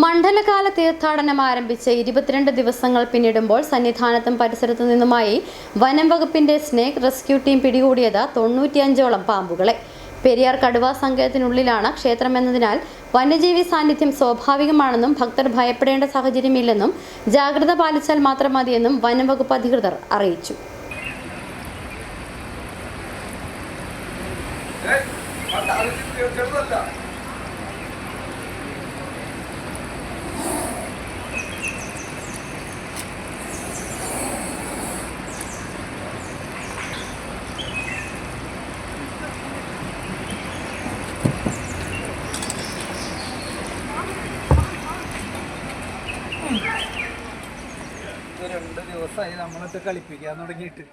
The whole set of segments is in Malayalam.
മണ്ഡലകാല തീർത്ഥാടനം ആരംഭിച്ച് ഇരുപത്തിരണ്ട് ദിവസങ്ങൾ പിന്നിടുമ്പോൾ സന്നിധാനത്തും പരിസരത്തു നിന്നുമായി വനം വകുപ്പിന്റെ സ്നേക് റെസ്ക്യൂ ടീം പിടികൂടിയത് തൊണ്ണൂറ്റിയഞ്ചോളം പാമ്പുകളെ. പെരിയാർ കടുവ സങ്കേതത്തിനുള്ളിലാണ് ക്ഷേത്രമെന്നതിനാൽ വന്യജീവി സാന്നിധ്യം സ്വാഭാവികമാണെന്നും ഭക്തർ ഭയപ്പെടേണ്ട സാഹചര്യമില്ലെന്നും ജാഗ്രത പാലിച്ചാൽ മാത്രം മതിയെന്നും വനം വകുപ്പ് അധികൃതർ അറിയിച്ചു. രണ്ട് കളിപ്പിക്കാൻ തുടങ്ങിയിട്ട്.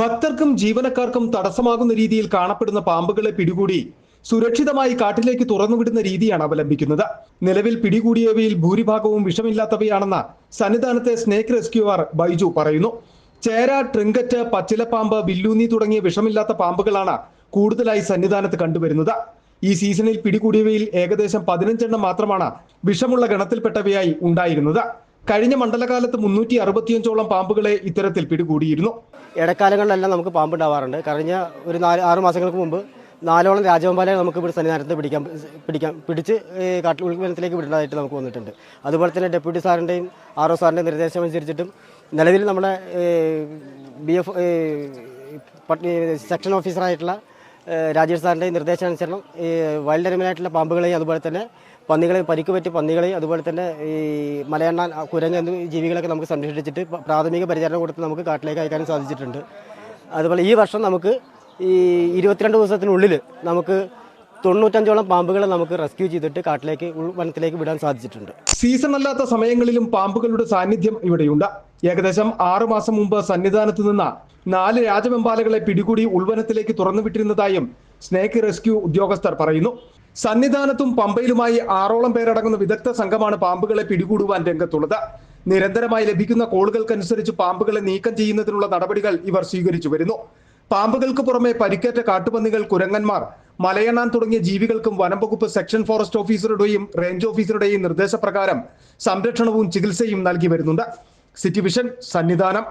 ഭക്തർക്കും ജീവനക്കാർക്കും തടസ്സമാകുന്ന രീതിയിൽ കാണപ്പെടുന്ന പാമ്പുകളെ പിടികൂടി സുരക്ഷിതമായി കാട്ടിലേക്ക് തുറന്നുവിടുന്ന രീതിയാണ് അവലംബിക്കുന്നത്. നിലവിൽ പിടികൂടിയവയിൽ ഭൂരിഭാഗവും വിഷമില്ലാത്തവയാണെന്ന് സന്നിധാനത്തെ സ്നേക്ക് റെസ്ക്യൂവർ ബൈജു പറയുന്നു. ചേര ട്രിങ്കറ്റ് പച്ചിലപ്പാമ്പ് വില്ലൂന്നി തുടങ്ങിയ വിഷമില്ലാത്ത പാമ്പുകളാണ് കൂടുതലായി സന്നിധാനത്ത് കണ്ടുവരുന്നത്. ഈ സീസണിൽ പിടികൂടിയവയിൽ ഏകദേശം പതിനഞ്ചെണ്ണം മാത്രമാണ് വിഷമുള്ള ഗണത്തിൽപ്പെട്ടവയായി ഉണ്ടായിരുന്നത്. കഴിഞ്ഞ മണ്ഡലകാലത്ത് മുന്നൂറ്റി അറുപത്തിയഞ്ചോളം പാമ്പുകളെ ഇത്തരത്തിൽ പിടികൂടിയിരുന്നു. ഇടക്കാലങ്ങളിലെല്ലാം നമുക്ക് പാമ്പുണ്ടാവാറുണ്ട്. കഴിഞ്ഞ ഒരു നാല് ആറ് മാസങ്ങൾക്ക് മുമ്പ് നാലോളം രാജവമ്പാലയെ നമുക്ക് ഇവിടെ സന്നിധാനത്ത് പിടിക്കാൻ പിടിക്കാൻ പിടിച്ച് ഉൾവനത്തിലേക്ക് വിടേണ്ടതായിട്ട് നമുക്ക് വന്നിട്ടുണ്ട്. അതുപോലെ തന്നെ ഡെപ്യൂട്ടി സാറിന്റെയും ആർ ഒ സാറിന്റെയും നിർദ്ദേശം അനുസരിച്ചിട്ടും നിലവിൽ നമ്മുടെ ബി എഫ് സെക്ഷൻ ഓഫീസറായിട്ടുള്ള രാജേഷ് സാറിന്റെ നിർദ്ദേശാനുസരണം ഈ വൈൽഡ് അനിമലായിട്ടുള്ള പാമ്പുകളെയും അതുപോലെ തന്നെ പന്നികളെ പരിക്ക് പറ്റിയ പന്നികളെയും അതുപോലെ തന്നെ ഈ മലയണ്ണ കുരങ്ങ് ജീവികളൊക്കെ നമുക്ക് സംരക്ഷിച്ചിട്ട് പ്രാഥമിക പരിചരണം കൊടുത്ത് നമുക്ക് കാട്ടിലേക്ക് അയക്കാനും സാധിച്ചിട്ടുണ്ട്. അതുപോലെ ഈ വർഷം നമുക്ക് ഈ ഇരുപത്തിരണ്ട് ദിവസത്തിനുള്ളിൽ നമുക്ക് തൊണ്ണൂറ്റഞ്ചോളം പാമ്പുകളെ നമുക്ക് റെസ്ക്യൂ ചെയ്തിട്ട് കാട്ടിലേക്ക് വനത്തിലേക്ക് വിടാൻ സാധിച്ചിട്ടുണ്ട്. സീസൺ അല്ലാത്ത സമയങ്ങളിലും പാമ്പുകളുടെ സാന്നിധ്യം ഇവിടെയുണ്ട്. ഏകദേശം ആറു മാസം മുമ്പ് സന്നിധാനത്ത് നിന്ന് നാല് രാജവെമ്പാലകളെ പിടികൂടി ഉൾവനത്തിലേക്ക് തുറന്നുവിട്ടിരുന്നതായും സ്നേക്ക് റെസ്ക്യൂ ഉദ്യോഗസ്ഥർ പറയുന്നു. സന്നിധാനത്തും പമ്പയിലുമായി ആറോളം പേരടങ്ങുന്ന വിദഗ്ധ സംഘമാണ് പാമ്പുകളെ പിടികൂടുവാൻ രംഗത്തുള്ളത്. നിരന്തരമായി ലഭിക്കുന്ന കോളുകൾക്കനുസരിച്ച് പാമ്പുകളെ നീക്കം ചെയ്യുന്നതിനുള്ള നടപടികൾ ഇവർ സ്വീകരിച്ചു വരുന്നു. പാമ്പുകൾക്ക് പുറമെ പരിക്കേറ്റ കാട്ടുപന്നികൾ കുരങ്ങന്മാർ മലയണ്ണാൻ തുടങ്ങിയ ജീവികൾക്കും വനം വകുപ്പ് സെക്ഷൻ ഫോറസ്റ്റ് ഓഫീസറുടെയും റേഞ്ച് ഓഫീസറുടെയും നിർദ്ദേശപ്രകാരം സംരക്ഷണവും ചികിത്സയും നൽകി വരുന്നുണ്ട്. City vision Sannidhanam.